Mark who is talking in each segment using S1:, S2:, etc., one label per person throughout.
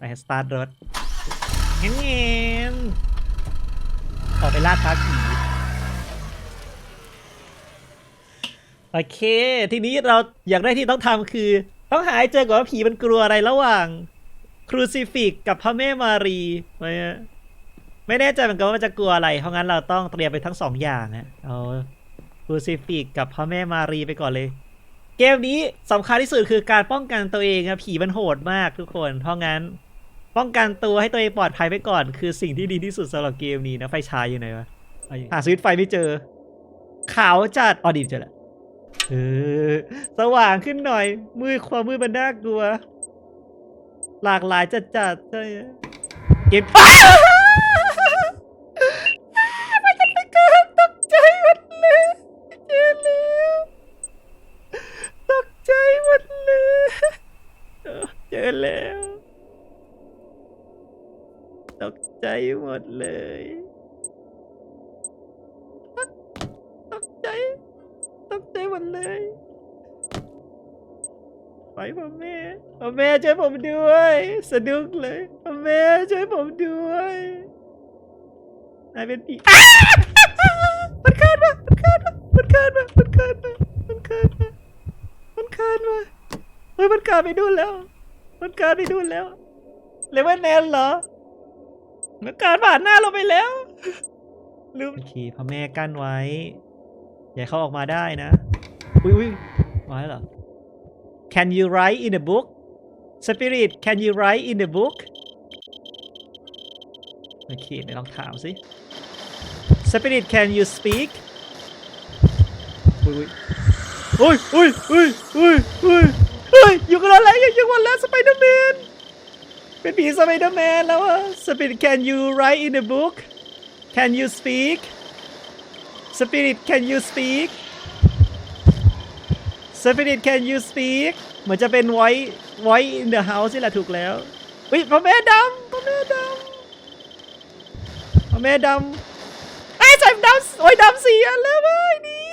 S1: ไปสตาร์ทรถเงี้ยงออกไปล่าท้าผีโอเค ทีนี้เราอย่างแรกที่ต้องทำคือ ต้องหาให้เจอก่อนว่าผีมันกลัวอะไรระหว่างครูซิฟิกกับพระแม่มารีไว้อะไม่แน่ใจเหมือนกันว่ามันจะกลัวอะไร เพราะงั้นเราต้องเตรียมไปทั้งสองอย่างนะเอาครูซิฟิกกับพระแม่มารีไปก่อนเลย เกมนี้สำคัญที่สุดคือการป้องกันตัวเองอะผีมันโหดมากทุกคน เพราะงั้น ป้องกันตัวให้ตัวเองปลอดภัยไปก่อน คือสิ่งที่ดีที่สุดสำหรับเกมนี้นะไฟฉายอยู่ไหนวะหาสวิตช์ไฟไม่เจอ ขาวจัดออดีเจอแล้วเออสว่างขึ้นหน่อย มืดความมืดมันน่ากลัว หลากหลายจัดจัดใช่เกมอ้าวมันจะไปเกิดตกใจหมดเลยเจอแล้วตกใจหมดเลยเออเจอแล้ว ตกใจหมดเลยตกตกใจ ตกใจหมดเลย ไปพ่อแม่พ่อแม่ช่วยผมด้วย สะดุ้งเลยพ่อแม่ช่วยผมด้วยนายเป็นผีมันคานมามันคานมามันคานมามันคานมามันคานมามันคานมาเฮ้ยมันคานไปดูแล้ว มันคานไปดูแล้วเลเวนแนนเหรอ มันการผ่านหน้าเราไปแล้ว ลืมคีย์พระแม่กั้นไว้ อย่าเข้าออกมาได้นะ อุ้ยอุ้ยมาแล้วเหรอ Can you write in the book Spirit Can you write in the book โอเคเดี๋ยวลองถามสิ Spirit Can you speak อุ้ยอุ้ยอุ้ยอุ้ยอุ้ยอุ้ยอุ้ยอยู่กันแล้วอยู่กันแล้วสไปเดอร์แมน เป็นผีสไปเดอร์แมนแล้วอะสปิริต can you write in the book can you speak spirit can you speak spirit can you speak เหมือนจะเป็น white white in the house นี่แหละถูกแล้ววิพระแม่ดำพระแม่ดำพระแม่ดำไอ้ยใส่ดำโอ้ยดำสี่อันแล้วเว้ยนี่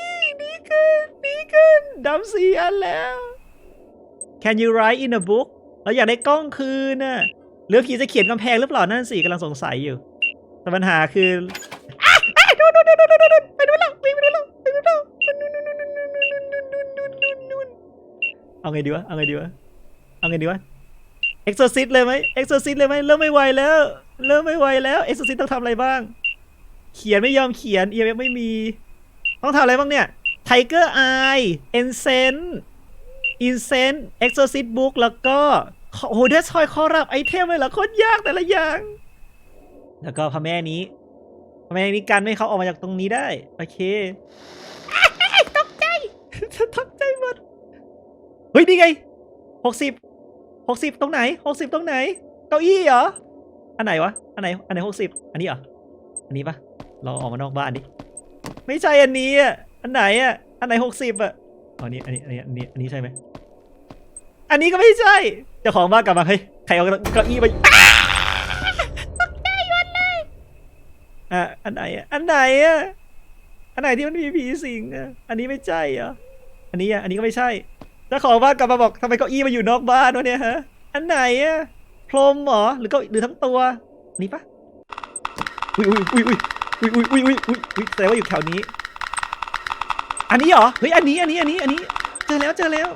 S1: นี่ขึ้นนี่ขึ้นดำสี่อันแล้ว Can you write in a book เราอยากได้กล้องคืนน่ะ หรือผีจะเขียนกำแพงหรือเปล่านั่นสิกำลังสงสัยอยู่ แต่ปัญหาคือดูดูดูดูดูดูไปดูแล้วไปดูแล้วไปดูแล้วเอาไงดีวะ เอาไงดีวะ เอาไงดีวะเอ็กซ์โซซิสเลยไหมเอ็กซ์โซซิสเลยไหมเริ่มไม่ไหวแล้ว เริ่มไม่ไหวแล้วเอ็กซ์โซซิสต้องทำอะไรบ้าง เขียนไม่ยอมเขียนเอเไม่มี ต้องทำอะไรบ้างเนี่ยไทเกอร์ไอเอนเซนอินเซนเอ็กซ์โซิสบุ๊กแล้วก็ โอ้โหเดสทอยคอรับไอเทมเลยเหรอโคตรยากแต่ละอย่าง แล้วก็พระแม่นี้พระแม่นี้กันไม่เขาออกมาจากตรงนี้ได้ โอเคตกใจตกใจหมดเฮ้ยนี่ไงหกสิบหกสิบตรงไหนหกสิบตรงไหน เก้าอี้เหรอ อันไหนวะ อันไหน อันไหนหกสิบอันนี้เหรอ อันนี้ปะเราออกมานอกบ้านดิ ไม่ใช่อันนี้อะ อันไหนอะ อันไหนหกสิบอะ อันนี้ อันนี้ อันนี้ อันนี้ใช่ไหม อันนี้ก็ไม่ใช่ เจ้าของบ้านกลับมาเฮ้ยใครเอาเก้าอี้ไปอ้าตกใจหมดเลยอะอันไหนอะอันไหนอะอันไหนที่มันมีผีสิงอะอันนี้ไม่ใช่เหรออันนี้อะอันนี้ก็ไม่ใช่เจ้าของบ้านกลับมาบอกทำไมเก้าอี้มาอยู่นอกบ้านวะเนี่ยฮะอันไหนอะพรมเหรอหรือเก็หรือทั้งตัวอันนี้ปะอุ้ยอุ้ยอุ้ยอุ้ยอุ้ยอุ้ยอุ้ยอุ้ยอุ้ยแสดงว่าอยู่แถวนี้ อันนี้เหรอเฮ้ยอันนี้อันนี้อันนี้อันนี้เจอแล้วเจอแล้ว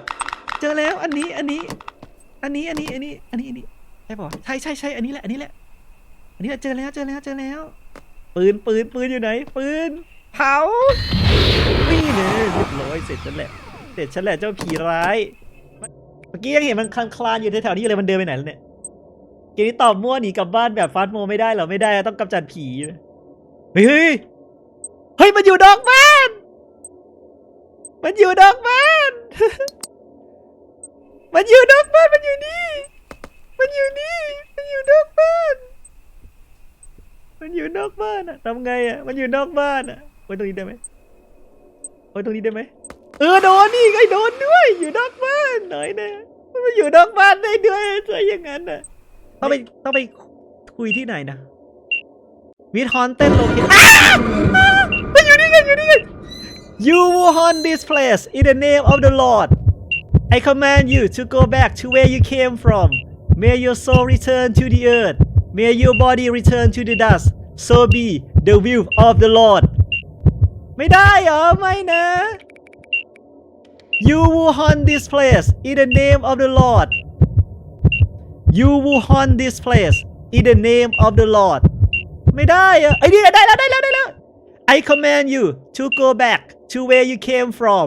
S1: เจอแล้วอันนี้อันนี้ อันนี้อันนี้อันนี้อันนี้อันนี้ใช่ป่ะใช่ใช่ใช่อันนี้แหละอันนี้แหละอันนี้แหละเจอแล้วเจอแล้วเจอแล้ว ปืนปืนปืนอยู่ไหน ปืนเผานี่เลยเรียบร้อยเสร็จฉันแหละเสร็จฉันแหละเจ้าผีร้ายเมื่อกี้ยังเห็นมันคลานคลานอยู่แถวๆนี้เลยมันเดินไปไหนแล้วเนี่ยเกมนี้ตอบมั่วหนีกลับบ้านแบบฟาสโมไม่ได้เหรอไม่ได้ต้องกำจัดผีเฮ้ยเฮ้ยมันอยู่นอกบ้าน มันอยู่นอกบ้าน มันอยู่นอกบ้านมันอยู่นี่ มันอยู่นี่ มันอยู่นอกบ้าน มันอยู่นอกบ้านอะทำไงอะมันอยู่นอกบ้านอะไว้ตรงนี้ได้ไหมไว้ตรงนี้ได้ไหมเออโดนนี่ไงโดนด้วย อยู่นอกบ้านหน่อยนะมันอยู่นอกบ้านได้ด้วยใช่อย่างนั้นน่ะต้องไปต้องไปคุยที่ไหนนะวิทฮอนเต้นโลเคมันอยู่นี่ไงอยู่นี่ไง You will haunt this place in the name of the Lord I command you to go back to where you came from May your soul return to the earth. May your body return to the dust. So be the will of the Lord. ไม่ได้เหรอ ไม่นะ You will haunt this place in the name of the Lord. You will haunt this place in the name of the Lord. ไม่ได้เหรอไอ้นี่ได้แล้วได้แล้วได้แล้ว I command you to go back to where you came from.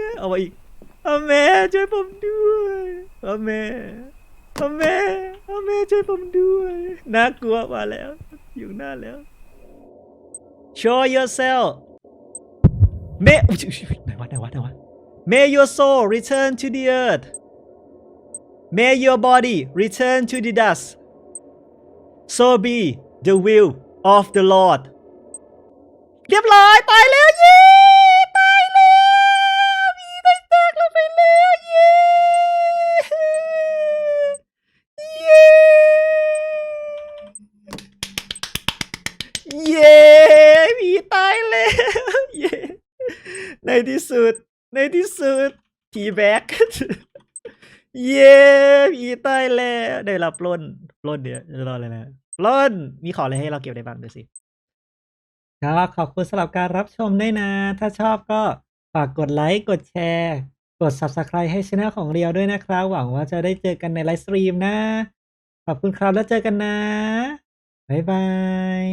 S1: ประตูใส่แน่เอามาอีกเอาแม่ช่วยผมด้วยเอาแม่เอาแม่เอาแม่ช่วยผมด้วยน่ากลัวมาแล้ว อยู่หน้าแล้ว show yourself May อุ๊ยไหนวะไหนวะไหนวะ May your soul return to the earth May your body return to the dust So be the will of the Lord เรียบร้อยตายแล้วเย้ายแล้วเย้ในที่สุด ในที่สุดผีแบ็คเย้ผีตายแล้วได้รับปล้นปล้นเดี๋ยวรออะไรนะปล้นมีของอะไรให้เราเก็บได้บ้างดูสิก็ขอบคุณสำหรับการรับชมด้วยนะ ถ้าชอบก็ฝากกดไลค์กดแชร์ กด Subscribe ให้ช่องของเรียวด้วยนะครับ หวังว่าจะได้เจอกันในไลฟ์สตรีมนะ ขอบคุณครับแล้วเจอกันนะ บ๊ายบาย